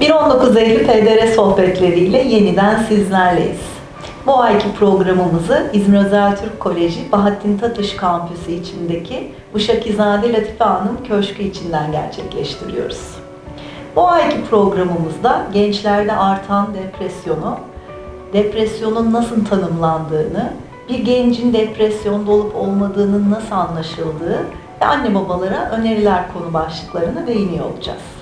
Merhaba. 1-19 Eylül PDR sohbetleriyle yeniden sizlerleyiz. Bu ayki programımızı İzmir Özel Türk Koleji Bahattin Tatış Kampüsü içindeki Uşakizade Latife Hanım Köşkü içinden gerçekleştiriyoruz. Bu ayki programımızda gençlerde artan depresyonu, depresyonun nasıl tanımlandığını, bir gencin depresyonda olup olmadığının nasıl anlaşıldığı ve anne babalara öneriler konu başlıklarına değiniyor olacağız.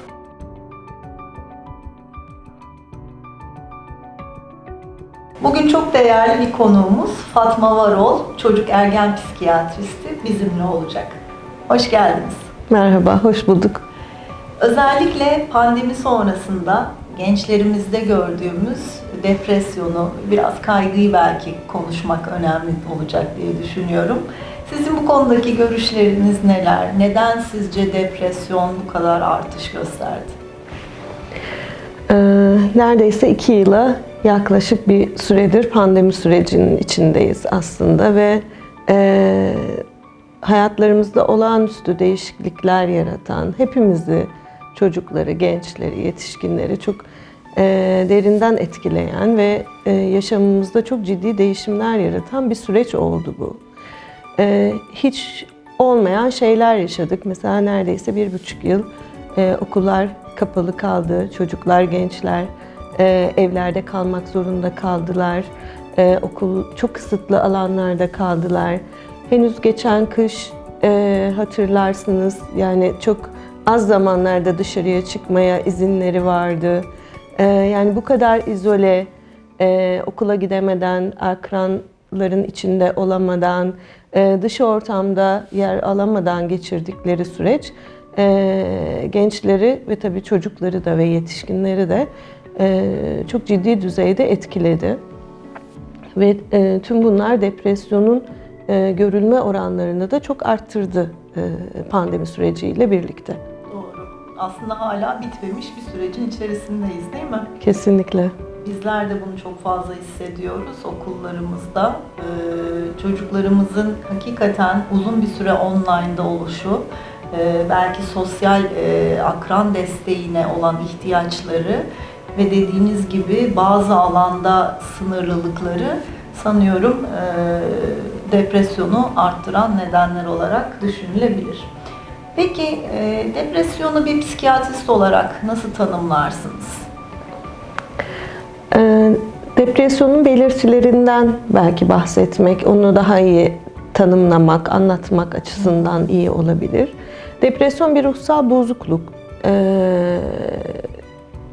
Bugün çok değerli bir konuğumuz Fatma Varol, çocuk ergen psikiyatristi bizimle olacak. Hoş geldiniz. Merhaba, hoş bulduk. Özellikle pandemi sonrasında gençlerimizde gördüğümüz depresyonu, biraz kaygıyı belki konuşmak önemli olacak diye düşünüyorum. Sizin bu konudaki görüşleriniz neler? Neden sizce depresyon bu kadar artış gösterdi? Ee, neredeyse iki yıla yaklaşık bir süredir pandemi sürecinin içindeyiz aslında ve e, hayatlarımızda olağanüstü değişiklikler yaratan, hepimizi, çocukları, gençleri, yetişkinleri çok e, derinden etkileyen ve e, yaşamımızda çok ciddi değişimler yaratan bir süreç oldu bu. E, hiç olmayan şeyler yaşadık. Mesela neredeyse bir buçuk yıl e, okullar kapalı kaldı, çocuklar, gençler e, evlerde kalmak zorunda kaldılar. E, okul çok kısıtlı alanlarda kaldılar. Henüz geçen kış e, hatırlarsınız yani çok az zamanlarda dışarıya çıkmaya izinleri vardı. E, yani bu kadar izole, e, okula gidemeden, akranların içinde olamadan, e, dış ortamda yer alamadan geçirdikleri süreç e, gençleri ve tabii çocukları da ve yetişkinleri de e, çok ciddi düzeyde etkiledi. Ve e, tüm bunlar depresyonun e, görülme oranlarını da çok arttırdı e, pandemi süreciyle birlikte. Doğru. Aslında hala bitmemiş bir sürecin içerisindeyiz değil mi? Kesinlikle. Bizler de bunu çok fazla hissediyoruz okullarımızda. Ee, çocuklarımızın hakikaten uzun bir süre online'da oluşu, belki sosyal e, akran desteğine olan ihtiyaçları ve dediğiniz gibi bazı alanda sınırlılıkları sanıyorum e, depresyonu arttıran nedenler olarak düşünülebilir. Peki e, depresyonu bir psikiyatrist olarak nasıl tanımlarsınız? Ee, Depresyonun belirtilerinden belki bahsetmek, onu daha iyi tanımlamak, anlatmak açısından iyi olabilir. Depresyon bir ruhsal bozukluk. Ee,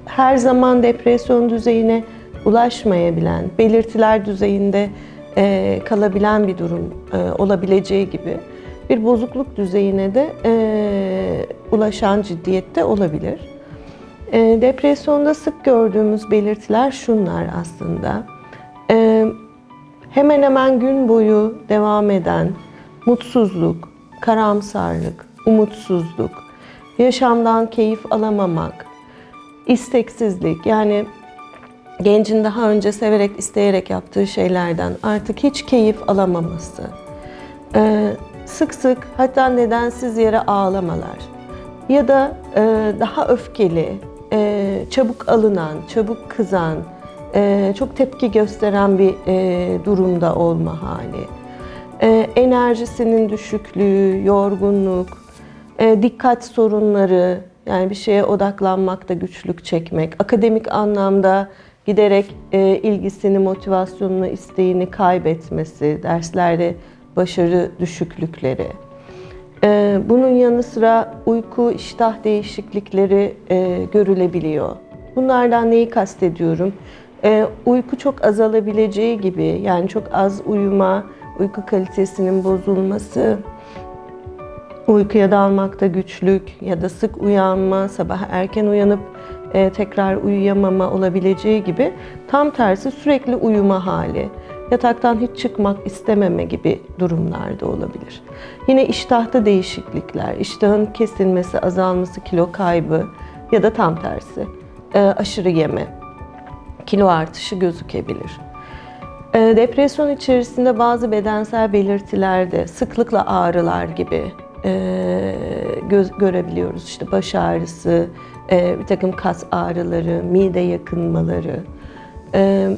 her zaman depresyon düzeyine ulaşmayabilen, belirtiler düzeyinde e, kalabilen bir durum e, olabileceği gibi bir bozukluk düzeyine de e, ulaşan ciddiyette olabilir. Depresyonda sık gördüğümüz belirtiler şunlar aslında. Hemen hemen gün boyu devam eden mutsuzluk, karamsarlık, umutsuzluk, yaşamdan keyif alamamak, isteksizlik. Yani gencin daha önce severek isteyerek yaptığı şeylerden artık hiç keyif alamaması, e, sık sık hatta nedensiz yere ağlamalar. Ya da e, daha öfkeli, e, çabuk alınan, çabuk kızan, e, çok tepki gösteren bir e, durumda olma hali, e, enerjisinin düşüklüğü, yorgunluk, e, dikkat sorunları, yani bir şeye odaklanmakta güçlük çekmek, akademik anlamda giderek e, ilgisini, motivasyonunu, isteğini kaybetmesi, derslerde başarı düşüklükleri. E, bunun yanı sıra uyku, iştah değişiklikleri e, görülebiliyor. Bunlardan neyi kastediyorum? E, uyku çok azalabileceği gibi, yani çok az uyuma, uyku kalitesinin bozulması, uykuya dalmakta güçlük ya da sık uyanma, sabah erken uyanıp e, tekrar uyuyamama olabileceği gibi tam tersi sürekli uyuma hali, yataktan hiç çıkmak istememe gibi durumlarda olabilir. Yine iştahta değişiklikler, iştahın kesilmesi, azalması, kilo kaybı ya da tam tersi e, aşırı yeme, kilo artışı gözükebilir. E, Depresyon içerisinde bazı bedensel belirtilerde sıklıkla ağrılar gibi e, göz, görebiliyoruz. İşte baş ağrısı, e, bir takım kas ağrıları, mide yakınmaları. E,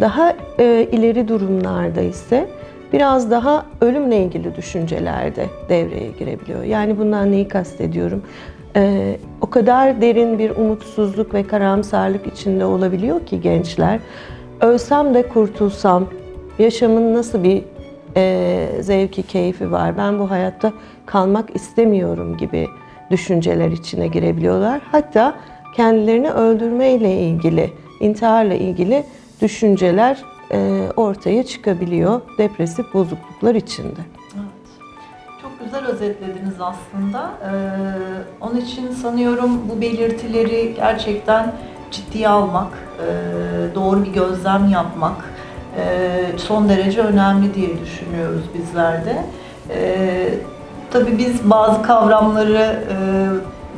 daha e, ileri durumlarda ise biraz daha ölümle ilgili düşünceler de devreye girebiliyor. Yani bundan neyi kastediyorum? E, o kadar derin bir umutsuzluk ve karamsarlık içinde olabiliyor ki gençler. Ölsem de kurtulsam, yaşamın nasıl bir e, zevki, keyfi var, ben bu hayatta kalmak istemiyorum gibi düşünceler içine girebiliyorlar. Hatta kendilerini öldürmeyle ilgili, intiharla ilgili düşünceler e, ortaya çıkabiliyor depresif bozukluklar içinde. Çok güzel özetlediniz aslında. Ee, onun için sanıyorum bu belirtileri gerçekten ciddiye almak, e, doğru bir gözlem yapmak son derece önemli diye düşünüyoruz bizler de. E, tabii biz bazı kavramları e,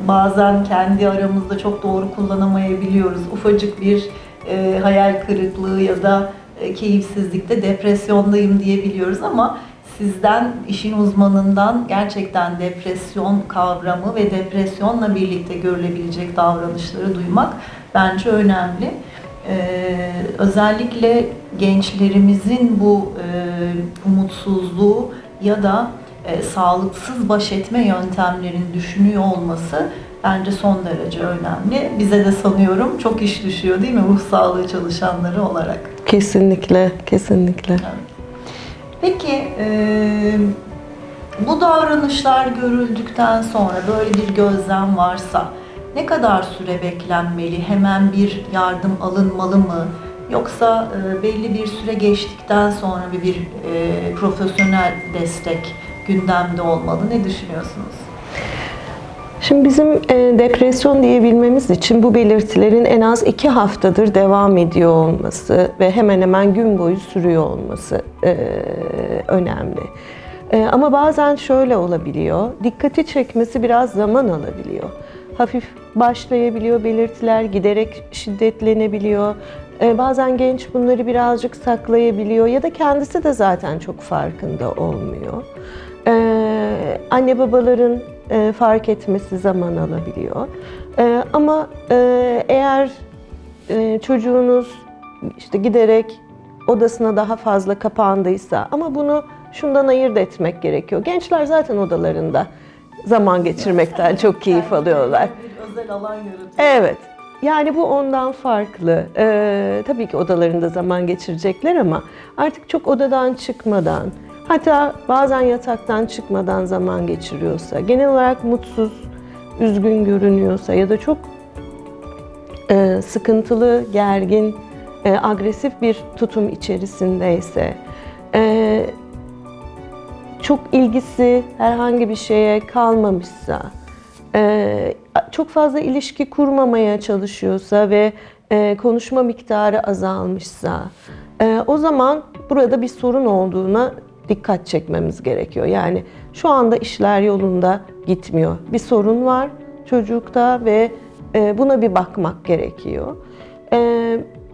bazen kendi aramızda çok doğru kullanamayabiliyoruz. Ufacık bir e, hayal kırıklığı ya da e, keyifsizlikte depresyondayım diyebiliyoruz ama sizden işin uzmanından gerçekten depresyon kavramı ve depresyonla birlikte görülebilecek davranışları duymak bence önemli. Ee, özellikle gençlerimizin bu e, umutsuzluğu ya da e, sağlıksız baş etme yöntemlerini düşünüyor olması bence son derece önemli. Bize de sanıyorum çok iş düşüyor değil mi ruh sağlığı çalışanları olarak? Kesinlikle, kesinlikle. Peki e, bu davranışlar görüldükten sonra böyle bir gözlem varsa ne kadar süre beklenmeli? Hemen bir yardım alınmalı mı? Yoksa e, belli bir süre geçtikten sonra bir, bir e, profesyonel destek gündemde olmalı. Ne düşünüyorsunuz? Şimdi bizim e, depresyon diyebilmemiz için bu belirtilerin en az iki haftadır devam ediyor olması ve hemen hemen gün boyu sürüyor olması e, önemli. E, ama bazen şöyle olabiliyor, dikkati çekmesi biraz zaman alabiliyor. Hafif başlayabiliyor belirtiler, giderek şiddetlenebiliyor. E, bazen genç bunları birazcık saklayabiliyor ya da kendisi de zaten çok farkında olmuyor. Ee, anne babaların e, fark etmesi zaman alabiliyor. Ee, ama e, eğer e, çocuğunuz işte giderek odasına daha fazla kapandıysa ama bunu şundan ayırt etmek gerekiyor. Gençler zaten odalarında zaman geçirmekten çok keyif alıyorlar. Özel alan yaratıyor. Evet. Yani bu ondan farklı. Ee, tabii ki odalarında zaman geçirecekler ama artık çok odadan çıkmadan, hatta bazen yataktan çıkmadan zaman geçiriyorsa, genel olarak mutsuz, üzgün görünüyorsa ya da çok e, sıkıntılı, gergin, e, agresif bir tutum içerisindeyse, e, çok ilgisi herhangi bir şeye kalmamışsa, e, çok fazla ilişki kurmamaya çalışıyorsa ve e, konuşma miktarı azalmışsa, e, o zaman burada bir sorun olduğuna dikkat çekmemiz gerekiyor. Yani şu anda işler yolunda gitmiyor. Bir sorun var çocukta ve e, buna bir bakmak gerekiyor.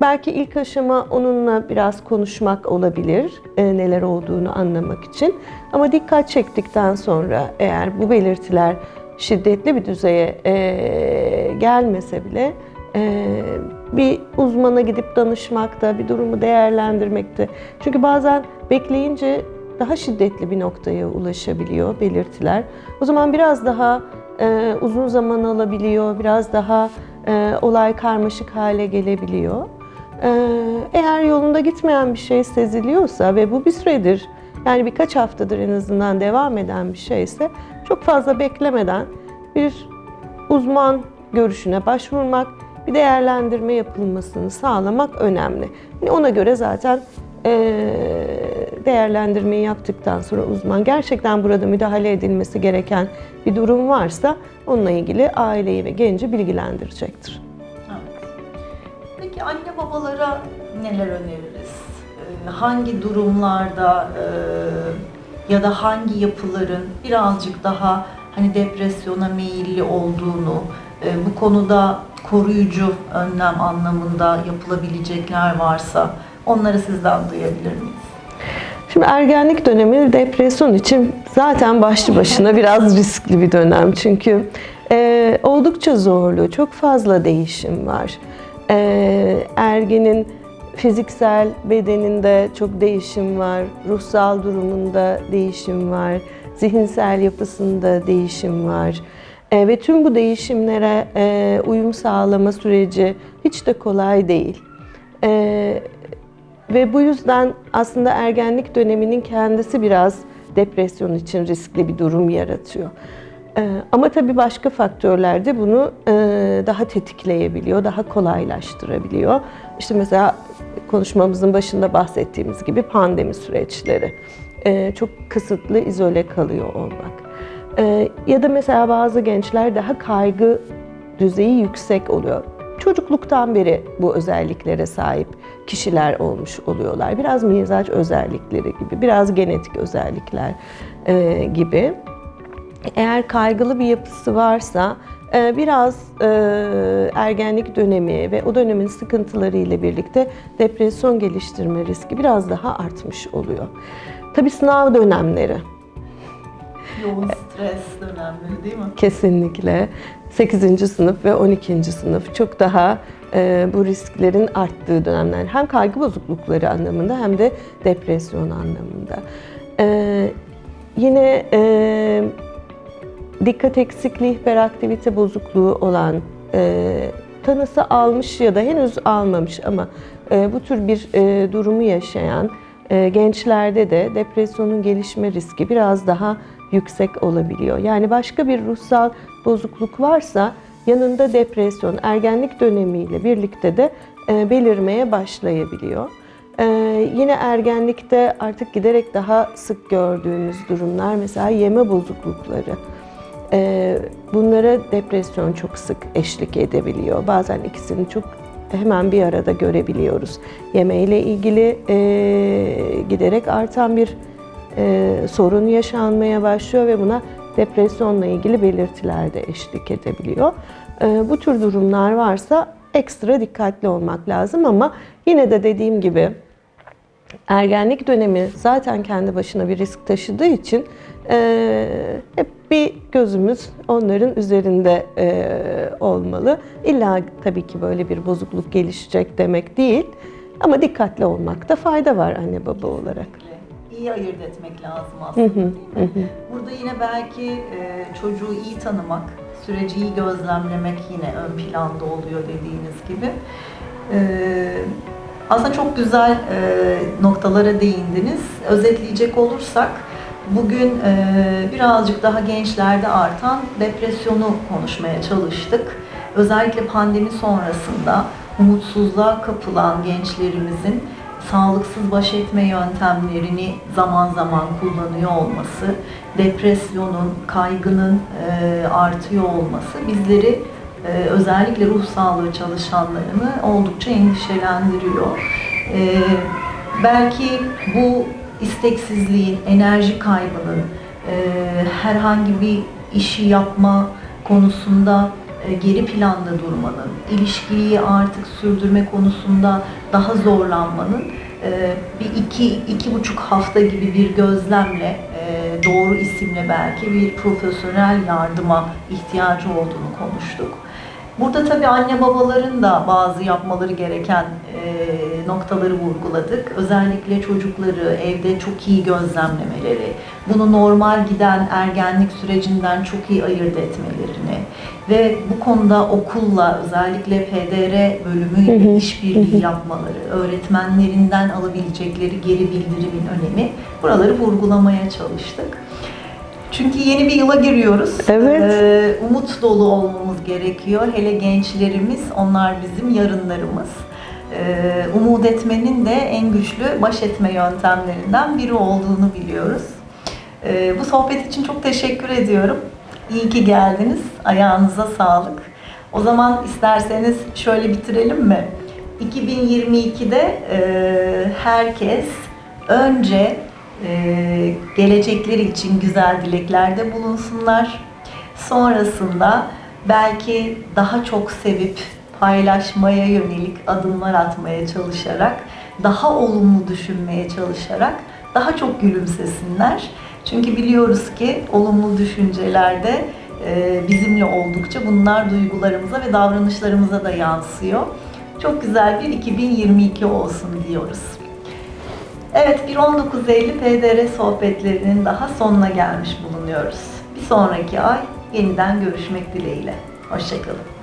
Belki ilk aşama onunla biraz konuşmak olabilir, neler olduğunu anlamak için. Ama dikkat çektikten sonra eğer bu belirtiler şiddetli bir düzeye e, gelmese bile e, bir uzmana gidip danışmakta, bir durumu değerlendirmekte. Çünkü bazen bekleyince daha şiddetli bir noktaya ulaşabiliyor belirtiler. O zaman biraz daha e, uzun zaman alabiliyor, biraz daha e, olay karmaşık hale gelebiliyor. E, eğer yolunda gitmeyen bir şey seziliyorsa ve bu bir süredir yani birkaç haftadır en azından devam eden bir şeyse çok fazla beklemeden bir uzman görüşüne başvurmak, bir değerlendirme yapılmasını sağlamak önemli. Yani ona göre zaten değerlendirmeyi yaptıktan sonra uzman gerçekten burada müdahale edilmesi gereken bir durum varsa onunla ilgili aileyi ve genci bilgilendirecektir. Evet. Peki anne babalara neler öneririz? Hangi durumlarda ya da hangi yapıların birazcık daha hani depresyona meyilli olduğunu, e, bu konuda koruyucu önlem anlamında yapılabilecekler varsa onları sizden duyabilir miyiz? Şimdi ergenlik dönemi depresyon için zaten başlı başına biraz riskli bir dönem. Çünkü e, oldukça zorlu, çok fazla değişim var. E, ergenin fiziksel bedeninde çok değişim var, ruhsal durumunda değişim var, zihinsel yapısında değişim var. E, ve tüm bu değişimlere e, uyum sağlama süreci hiç de kolay değil. E, ve bu yüzden aslında ergenlik döneminin kendisi biraz depresyon için riskli bir durum yaratıyor. Ee, ama tabii başka faktörler de bunu e, daha tetikleyebiliyor, daha kolaylaştırabiliyor. İşte mesela konuşmamızın başında bahsettiğimiz gibi pandemi süreçleri. Ee, çok kısıtlı, izole kalıyor olmak. Ee, ya da mesela bazı gençler daha kaygı düzeyi yüksek oluyor. Çocukluktan beri bu özelliklere sahip kişiler olmuş oluyorlar. Biraz mizaç özellikleri gibi, biraz genetik özellikler e, gibi. Eğer kaygılı bir yapısı varsa e, biraz e, ergenlik dönemi ve o dönemin sıkıntıları ile birlikte depresyon geliştirme riski biraz daha artmış oluyor. Tabii sınav dönemleri Yoğun stres dönemleri değil mi? Kesinlikle. 8. sınıf ve 12. sınıf çok daha e, bu risklerin arttığı dönemler. Hem kaygı bozuklukları anlamında hem de depresyon anlamında. E, yine e, dikkat eksikliği, hiperaktivite bozukluğu olan e, tanısı almış ya da henüz almamış ama e, bu tür bir e, durumu yaşayan e, gençlerde de depresyonun gelişme riski biraz daha yüksek olabiliyor. Yani başka bir ruhsal bozukluk varsa yanında depresyon, ergenlik dönemiyle birlikte de e, belirmeye başlayabiliyor. E, yine ergenlikte artık giderek daha sık gördüğümüz durumlar mesela yeme bozuklukları. E, bunlara depresyon çok sık eşlik edebiliyor. Bazen ikisini çok hemen bir arada görebiliyoruz. Yemeğiyle ilgili e, giderek artan bir e, sorun yaşanmaya başlıyor ve buna depresyonla ilgili belirtiler de eşlik edebiliyor. E, bu tür durumlar varsa ekstra dikkatli olmak lazım ama yine de dediğim gibi ergenlik dönemi zaten kendi başına bir risk taşıdığı için hep bir gözümüz onların üzerinde e, olmalı. İlla tabii ki böyle bir bozukluk gelişecek demek değil ama dikkatli olmakta fayda var anne baba olarak. İyi ayırt etmek lazım aslında değil mi? Burada yine belki e, çocuğu iyi tanımak, süreci iyi gözlemlemek yine ön planda oluyor dediğiniz gibi. E, aslında çok güzel e, noktalara değindiniz. Özetleyecek olursak bugün e, birazcık daha gençlerde artan depresyonu konuşmaya çalıştık. Özellikle pandemi sonrasında umutsuzluğa kapılan gençlerimizin sağlıksız baş etme yöntemlerini zaman zaman kullanıyor olması, depresyonun, kaygının e, artıyor olması bizleri e, özellikle ruh sağlığı çalışanlarını oldukça endişelendiriyor. E, belki bu isteksizliğin, enerji kaybının, e, herhangi bir işi yapma konusunda e, geri planda durmanın, ilişkiyi artık sürdürme konusunda daha zorlanmanın e, bir iki, iki buçuk hafta gibi bir gözlemle e, doğru isimle belki bir profesyonel yardıma ihtiyacı olduğunu konuştuk. Burada tabii anne babaların da bazı yapmaları gereken e, noktaları vurguladık. Özellikle çocukları evde çok iyi gözlemlemeleri, bunu normal giden ergenlik sürecinden çok iyi ayırt etmelerini ve bu konuda okulla özellikle PDR bölümüyle işbirliği yapmaları, öğretmenlerinden alabilecekleri geri bildirimin önemi buraları vurgulamaya çalıştık. Çünkü yeni bir yıla giriyoruz. Evet. Ee, umut dolu olmamız gerekiyor. Hele gençlerimiz, onlar bizim yarınlarımız. Ee, umut etmenin de en güçlü baş etme yöntemlerinden biri olduğunu biliyoruz. Ee, bu sohbet için çok teşekkür ediyorum. İyi ki geldiniz. Ayağınıza sağlık. O zaman isterseniz şöyle bitirelim mi? 2022'de e, herkes önce e, gelecekleri için güzel dileklerde bulunsunlar. Sonrasında belki daha çok sevip paylaşmaya yönelik adımlar atmaya çalışarak, daha olumlu düşünmeye çalışarak daha çok gülümsesinler. Çünkü biliyoruz ki olumlu düşüncelerde e, bizimle oldukça bunlar duygularımıza ve davranışlarımıza da yansıyor. Çok güzel bir 2022 olsun diyoruz. Evet, bir 19 Eylül PDR sohbetlerinin daha sonuna gelmiş bulunuyoruz. Bir sonraki ay yeniden görüşmek dileğiyle. Hoşçakalın.